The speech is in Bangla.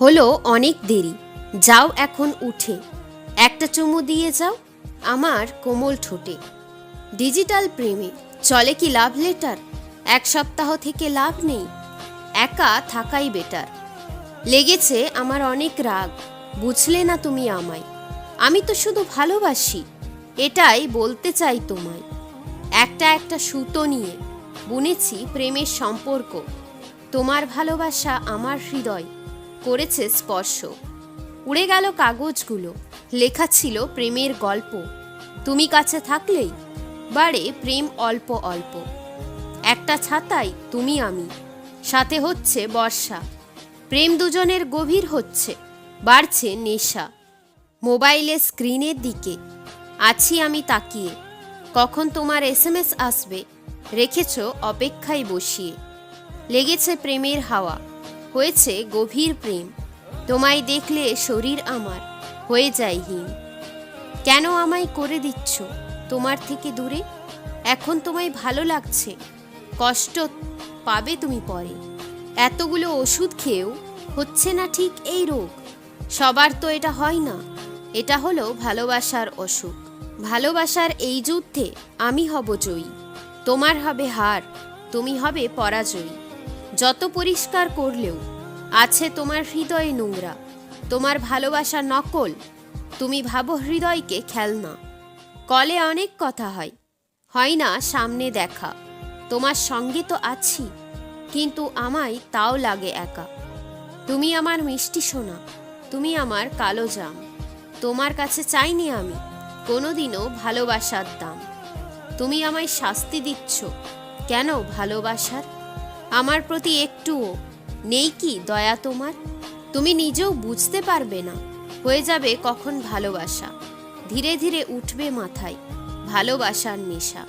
হলো অনেক দেরি। যাও এখন উঠে। একটা চুমু দিয়ে যাও, আমার কোমল ঠোঁটে। ডিজিটাল প্রেমে, চলে কি লাভ লেটার? এক সপ্তাহ থেকে লাভ নেই। একা থাকাই বেটার। লেগেছে আমার অনেক রাগ। বুঝলে না তুমি আমায়। আমি তো শুধু ভালোবাসি। এটাই বলতে চাই তোমায়। একটা একটা সুতো নিয়ে বুনেছি প্রেমের সম্পর্ক। তোমার ভালোবাসা আমার হৃদয়। করেছে স্পর্শ। উড়ে গেল কাগজগুলো। লেখা ছিল প্রেমের গল্প। তুমি কাছে থাকলেই বাড়ে প্রেম অল্প অল্প। একটা ছাতাই তুমি আমি। সাথে হচ্ছে বর্ষা। প্রেম দুজনের গভীর হচ্ছে, বাড়ছে নেশা। মোবাইলের স্ক্রিনের দিকে। আছি আমি তাকিয়ে। কখন তোমার এসএমএস আসবে? রেখেছ অপেক্ষায় বসিয়ে। লেগেছে প্রেমের হাওয়া। হয়েছে গভীর প্রেম। তোমায় দেখলে শরীর আমার, হয়ে যায় হিম কেন আমায় করে দিচ্ছ তোমার থেকে দূরে? এখন তোমায় ভালো লাগছে, কষ্ট পাবে তুমি পরে। এতগুলো ওষুধ খেয়েও হচ্ছে না ঠিক এই রোগ? সবার তো এটা হয় না, এটা হলো ভালোবাসার অসুখ। ভালোবাসার এই যুদ্ধে আমি হব জয়ী। তোমার হবে হার, তুমি হবে পরাজয়ী। যত পরিষ্কার করলেও আছে তোমার হৃদয়ে নোংরা, তোমার ভালোবাসা নকল, তুমি ভাবো হৃদয়কে খেলনা। কলে অনেক কথা হয় হয় না সামনে দেখা, তোমার সঙ্গে তো আছি, কিন্তু আমায় তাও লাগে একা। তুমি আমার মিষ্টি সোনা, তুমি আমার কালো জাম, তোমার কাছে চাইনি আমি কোনোদিনও ভালোবাসার দাম। তুমি আমায় শাস্তি দিচ্ছ, কেন ভালোবাসার? আমার প্রতি একটুও নেই কি দয়া তোমার? তুমি নিজেও বুঝতে পারবে না। হয়ে যাবে কখন ভালোবাসা। ধীরে ধীরে উঠবে মাথায় ভালোবাসার নেশা।